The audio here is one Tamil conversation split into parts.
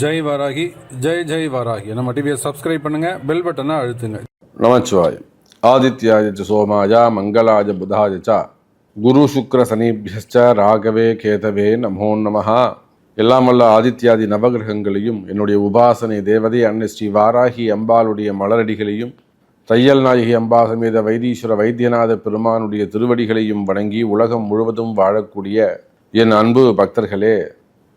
ஜெய் வாராகி ஜெய் ஜெய் வாராகி. நம்ம டிவியை சப்ஸ்கிரைப் பண்ணுங்க பெல் பட்டனை அழுத்துங்க. நமச்சிவாய். ஆதித்யாய சோமாஜா சோமாய மங்களாய புதாய ச குரு சுக்ர சனிபியச்ச ராகவே கேதவே நமோ நமஹா. எல்லாம் வல்ல ஆதித்யாதி நவகிரகங்களையும் என்னுடைய உபாசனை தேவதை அன்னை ஸ்ரீ வாராகி அம்பாளுடைய மலரடிகளையும் தையல் நாயகி அம்பா சமேத வைத்தீஸ்வர வைத்தியநாத பெருமானுடைய திருவடிகளையும் வணங்கி உலகம் முழுவதும் வாழக்கூடிய என் அன்பு பக்தர்களே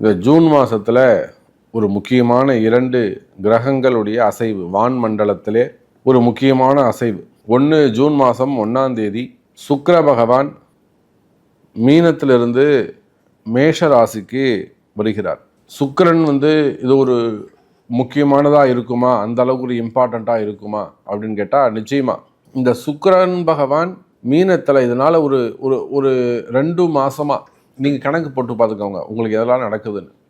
இந்த ஜூன் மாதத்தில் ஒரு முக்கியமான இரண்டு கிரகங்களுடைய அசைவு. வான் மண்டலத்திலே ஒரு முக்கியமான அசைவு. ஒன்று ஜூன் மாதம் ஒன்றாம் தேதி சுக்கர பகவான் மீனத்திலிருந்து மேஷ ராசிக்கு வருகிறார். சுக்கரன் வந்து இது ஒரு முக்கியமானதாக இருக்குமா? அந்த அளவுக்கு ஒரு இம்பார்ட்டண்ட்டாக இருக்குமா? அப்படின்னு கேட்டால் நிச்சயமாக இந்த சுக்கரன் பகவான் மீனத்தில் இதனால் ஒரு ஒரு ஒரு ரெண்டு மாசமாக நீங்கள் கணக்கு போட்டு பார்த்துக்கோங்க. உங்களுக்கு எதெல்லாம் நடக்குதுன்னு.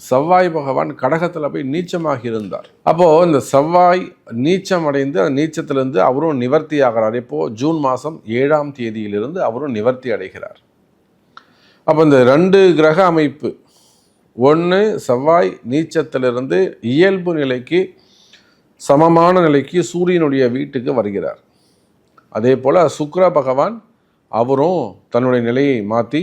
செவ்வாய் பகவான் கடகத்தில் போய் நீச்சமாகி இருந்தார். அப்போ இந்த செவ்வாய் நீச்சம் அடைந்து அந்த நீச்சத்திலிருந்து அவரும் நிவர்த்தி ஆகிறார். இப்போது ஜூன் மாதம் ஏழாம் தேதியிலிருந்து அவரும் நிவர்த்தி அடைகிறார். அப்போ இந்த ரெண்டு கிரக அமைப்பு ஒன்று செவ்வாய் நீச்சத்திலிருந்து இயல்பு நிலைக்கு சமமான நிலைக்கு சூரியனுடைய வீட்டுக்கு வருகிறார். அதே போல் சுக்ர பகவான் அவரும் தன்னுடைய நிலையை மாற்றி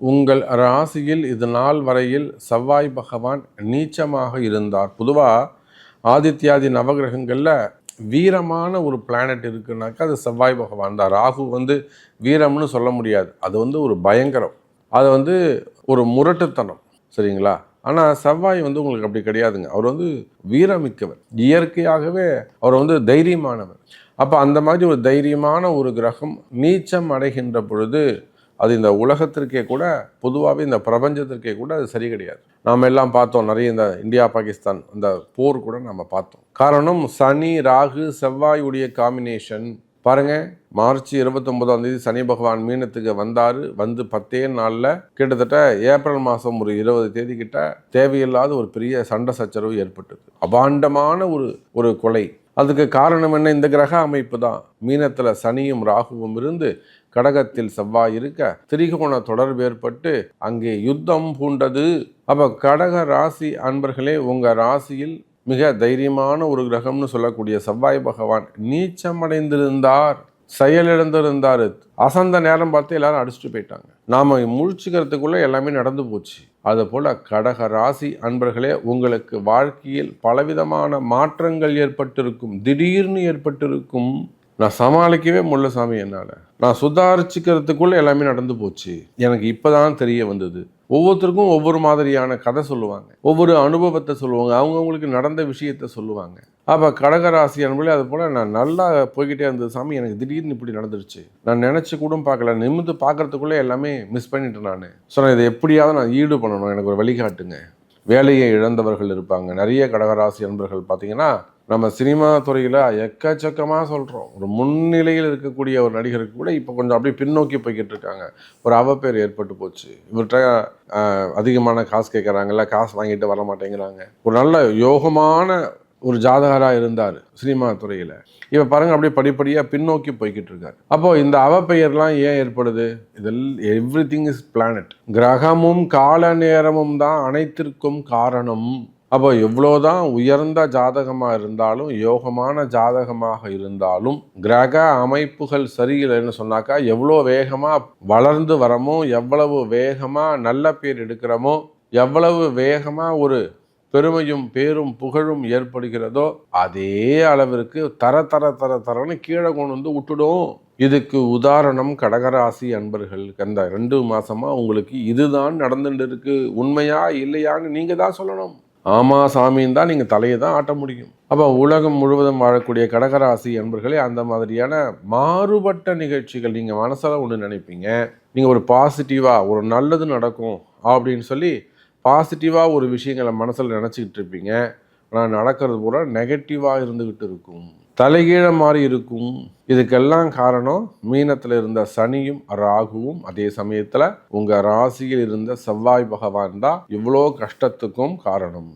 உங்கள் ராசியில் இது நாள் வரையில் செவ்வாய் பகவான் நீச்சமாக இருந்தார். பொதுவாக ஆதித்யாதி நவகிரகங்களில் வீரமான ஒரு பிளானட் இருக்குனாக்கா அது செவ்வாய் பகவான் தான். ராகு வந்து வீரம்னு சொல்ல முடியாது. அது வந்து ஒரு பயங்கரம். அது வந்து ஒரு முரட்டுத்தனம். சரிங்களா? ஆனால் செவ்வாய் வந்து உங்களுக்கு அப்படி கிடையாதுங்க. அவர் வந்து வீரமிக்கவர். இயற்கையாகவே அவர் வந்து தைரியமானவர். அப்போ அந்த மாதிரி ஒரு தைரியமான ஒரு கிரகம் நீச்சம் அடைகின்ற பொழுது அது இந்த உலகத்திற்கே கூட பொதுவாகவே இந்த பிரபஞ்சத்திற்கே கூட அது சரி கிடையாது. நாம் எல்லாம் பார்த்தோம் நிறைய இந்த இந்தியா பாகிஸ்தான் அந்த போர் கூட நம்ம பார்த்தோம். காரணம் சனி ராகு செவ்வாயுடைய காம்பினேஷன் பாருங்க மார்ச் இருபத்தொம்போதாம் தேதி சனி பகவான் மீனத்துக்கு வந்தார் வந்து பத்தே நாளில் கிட்டத்தட்ட ஏப்ரல் மாதம் ஒரு இருபது தேதி கிட்ட தேவையில்லாத ஒரு பெரிய சண்டை சச்சரவு ஏற்பட்டது. அபாண்டமான ஒரு ஒரு கொலை. அதுக்கு காரணம் என்ன? இந்த கிரக அமைப்பு தான். மீனத்தில் சனியும் ராகுவும் இருந்து கடகத்தில் செவ்வாய் இருக்க திரிகோண தொடர்பு ஏற்பட்டு அங்கே யுத்தம் பூண்டது. அப்ப கடக ராசி அன்பர்களே உங்க ராசியில் மிக தைரியமான ஒரு கிரகம்னு சொல்லக்கூடிய செவ்வாய் பகவான் நீச்சமடைந்திருந்தார் செயலிழந்திருந்தார். அசந்த நேரம் பார்த்து எல்லாரும் அடிச்சுட்டு போயிட்டாங்க. நாம முழிச்சுக்கிறதுக்குள்ள எல்லாமே நடந்து போச்சு. அதுபோல் கடக ராசி அன்பர்களே உங்களுக்கு வாழ்க்கையில் பலவிதமான மாற்றங்கள் ஏற்பட்டிருக்கும் திடீர்னு ஏற்பட்டிருக்கும் நான் சமாளிக்கவே முடியல சாமி என்னால். நான் சுதாரிச்சுக்கிறதுக்குள்ளே எல்லாமே நடந்து போச்சு. எனக்கு இப்போ தான் தெரிய வந்தது. ஒவ்வொருத்தருக்கும் ஒவ்வொரு மாதிரியான கதை சொல்லுவாங்க. ஒவ்வொரு அனுபவத்தை சொல்லுவாங்க. அவங்கவுங்களுக்கு நடந்த விஷயத்த சொல்லுவாங்க. அப்போ கடகராசி அன்பர்களே அது போல் நான் நல்லா போய்கிட்டே இருந்தது. சாமி எனக்கு திடீர்னு இப்படி நடந்துருச்சு. நான் நினச்சி கூட பார்க்கல. நிமிந்து பார்க்கறதுக்குள்ளே எல்லாமே மிஸ் பண்ணிட்டேன் நான். ஸோ நான் இதை எப்படியாவது நான் ஈடு பண்ணணும். எனக்கு ஒரு வழிகாட்டுங்க. வேலையை இழந்தவர்கள் இருப்பாங்க. நிறைய கடகராசி அன்பர்கள் பார்த்தீங்கன்னா நம்ம சினிமா துறையில் எக்கச்சக்கமாக சொல்கிறோம் ஒரு முன்னிலையில் இருக்கக்கூடிய ஒரு நடிகருக்கு கூட இப்போ கொஞ்சம் அப்படியே பின்னோக்கி போய்கிட்டு இருக்காங்க. ஒரு அவப்பேர் ஏற்பட்டு போச்சு. இவர்கிட்ட அதிகமான காசு கேட்குறாங்கல்ல காசு வாங்கிட்டு வர மாட்டேங்கிறாங்க ஒரு நல்ல யோகமான ஒரு ஜாதகராக இருந்தார் சினிமா துறையில். இப்போ பாருங்க அப்படியே படிப்படியாக பின்னோக்கி போய்கிட்டு இருக்காரு அப்போ இந்த அவப்பெயர்லாம் ஏன் ஏற்படுது? இதில் எவ்ரி திங் இஸ் பிளானட் கிரகமும் கால நேரமும் தான் அனைத்திற்கும் காரணம். அப்போ எவ்வளோதான் உயர்ந்த ஜாதகமாக இருந்தாலும் யோகமான ஜாதகமாக இருந்தாலும் கிரக அமைப்புகள் சரியில்லைன்னு சொன்னாக்கா எவ்வளோ வேகமாக வளர்ந்து வரமோ எவ்வளவு வேகமாக நல்ல பேர் எடுக்கிறோமோ எவ்வளவு வேகமாக ஒரு பெருமையும் பேரும் புகழும் ஏற்படுகிறதோ அதே அளவிற்கு தர தர தர தரன்னு கீழே கொண்டு வந்து விட்டுடும். இதுக்கு உதாரணம் கடகராசி அன்பர்கள். அந்த ரெண்டு மாசமா உங்களுக்கு இதுதான் நடந்துட்டு இருக்கு உண்மையா இல்லையான்னு நீங்க தான் சொல்லணும். ஆமா சாமின்னு தான் நீங்க தலையை தான் ஆட்ட முடியும். அப்போ உலகம் முழுவதும் வாழக்கூடிய கடகராசி அன்பர்களே அந்த மாதிரியான மாறுபட்ட நிகழ்ச்சிகள் நீங்க மனசால ஒன்று நினைப்பீங்க. நீங்க ஒரு பாசிட்டிவா ஒரு நல்லது நடக்கும் அப்படின்னு சொல்லி பாசிட்டிவாக ஒரு விஷயங்களை மனசில் நினச்சிக்கிட்டு இருப்பீங்க. ஆனால் நடக்கிறது பூரா நெகட்டிவாக இருந்துக்கிட்டு இருக்கும். தலைகீழ மாதிரி இருக்கும். இதுக்கெல்லாம் காரணம் மீனத்தில் இருந்த சனியும் ராகுவும். அதே சமயத்தில் உங்கள் ராசியில் இருந்த செவ்வாய் பகவான் தான் இவ்வளோ கஷ்டத்துக்கும் காரணம்.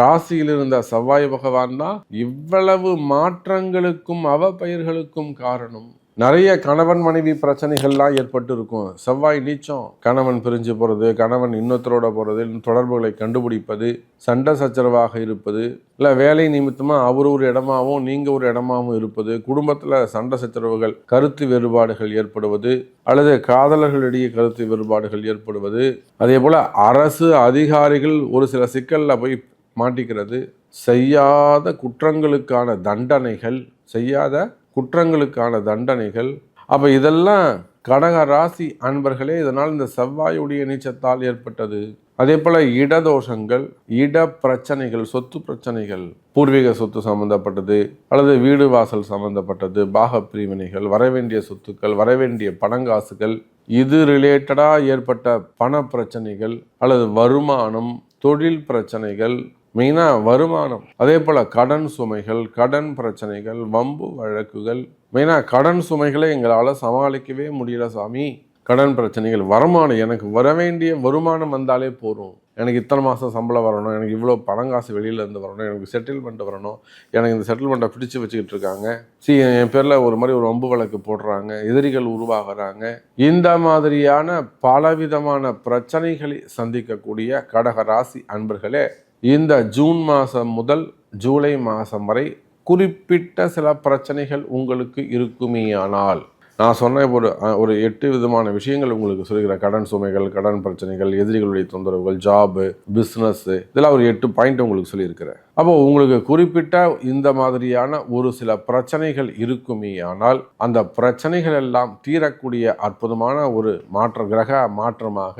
ராசியில் இருந்த செவ்வாய் பகவான் தான் இவ்வளவு மாற்றங்களுக்கும் அவப்பெயர்களுக்கும் காரணம். நிறைய கணவன் மனைவி பிரச்சனைகள்லாம் ஏற்பட்டு இருக்கும் செவ்வாய் நீச்சம் கணவன் பிரிஞ்சு போகிறது கணவன் இன்னொருத்தரோட போகிறது தொடர்புகளை கண்டுபிடிப்பது சண்டை சச்சரவாக இருப்பது இல்லை வேலை நிமித்தமாக அவர் ஒரு இடமாவும் நீங்கள் ஒரு இடமாவும் இருப்பது குடும்பத்தில் சண்டை சச்சரவுகள் கருத்து வேறுபாடுகள் ஏற்படுவது அல்லது காதலர்களிடையே கருத்து வேறுபாடுகள் ஏற்படுவது. அதே போல் அரசு அதிகாரிகள் ஒரு சில சிக்கலில் போய் மாட்டிக்கிறது. செய்யாத குற்றங்களுக்கான தண்டனைகள் செய்யாத குற்றங்களுக்கான தண்டனைகள். அப்போ இதெல்லாம் கடக ராசி அன்பர்களே இதனால் இந்த செவ்வாயுடைய நீச்சத்தால் ஏற்பட்டது. அதே போல் இடதோஷங்கள் இட பிரச்சனைகள் சொத்து பிரச்சனைகள் பூர்வீக சொத்து சம்பந்தப்பட்டது அல்லது வீடு வாசல் சம்பந்தப்பட்டது பாக பிரிவினைகள் வரவேண்டிய சொத்துக்கள் வரவேண்டிய பணங்காசுகள் இது ரிலேட்டடாக ஏற்பட்ட பண பிரச்சனைகள் அல்லது வருமானம் தொழில் பிரச்சனைகள் மெயினாக வருமானம். அதே போல் கடன் சுமைகள் கடன் பிரச்சனைகள் வம்பு வழக்குகள். மெயினாக கடன் சுமைகளை எங்களால் சமாளிக்கவே முடியல சாமி. கடன் பிரச்சனைகள் வருமானம். எனக்கு வர வேண்டிய வருமானம் வந்தாலே போதும். எனக்கு இத்தனை மாதம் சம்பளம் வரணும். எனக்கு இவ்வளோ பணங்காசு வெளியிலேருந்து வரணும். எனக்கு செட்டில்மெண்ட் வரணும். எனக்கு இந்த செட்டில்மெண்ட்டை பிடிச்சு வச்சுக்கிட்டு இருக்காங்க. சி என் பேரில் ஒரு மாதிரி ஒரு வம்பு வழக்கு போடுறாங்க. எதிரிகள் உருவாகிறாங்க. இந்த மாதிரியான பலவிதமான பிரச்சனைகளை சந்திக்கக்கூடிய கடக ராசி அன்பர்களே இந்த ஜூன் மாதம் முதல் ஜூலை மாதம் வரை குறிப்பிட்ட சில பிரச்சனைகள் உங்களுக்கு இருக்குமேயானால் நான் சொன்ன ஒரு ஒரு எட்டு விதமான விஷயங்கள் உங்களுக்கு சொல்கிற கடன் சுமைகள் கடன் பிரச்சனைகள் எதிரிகளுடைய தொந்தரவுகள் ஜாபு பிஸ்னஸ்ஸு இதெல்லாம் ஒரு எட்டு பாயிண்ட் உங்களுக்கு சொல்லியிருக்கிறேன். அப்போ உங்களுக்கு குறிப்பிட்ட இந்த மாதிரியான ஒரு சில பிரச்சனைகள் இருக்குமேயானால் அந்த பிரச்சனைகள் எல்லாம் தீரக்கூடிய அற்புதமான ஒரு மாற்ற கிரக மாற்றமாக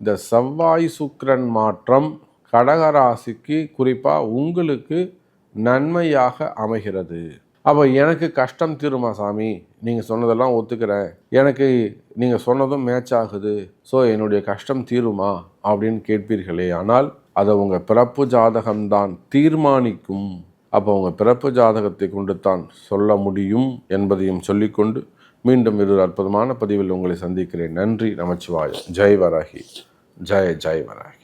இந்த செவ்வாய் சுக்கரன் மாற்றம் கடகராசிக்கு குறிப்பாக உங்களுக்கு நன்மையாக அமைகிறது. அப்போ எனக்கு கஷ்டம் தீருமா சாமி? நீங்கள் சொன்னதெல்லாம் ஒத்துக்கிறேன். எனக்கு நீங்கள் சொன்னதும் மேட்ச் ஆகுது. ஸோ என்னுடைய கஷ்டம் தீருமா? அப்படின்னு கேட்பீர்களே. ஆனால் அதை உங்கள் பிறப்பு ஜாதகம்தான் தீர்மானிக்கும். அப்போ உங்கள் பிறப்பு ஜாதகத்தை கொண்டு தான் சொல்ல முடியும் என்பதையும் சொல்லிக்கொண்டு மீண்டும் ஒரு அற்புதமான பதிவில் உங்களை சந்திக்கிறேன். நன்றி நமச்சிவாயம். ஜெய் வராகி. ஜெய ஜெய் வராகி.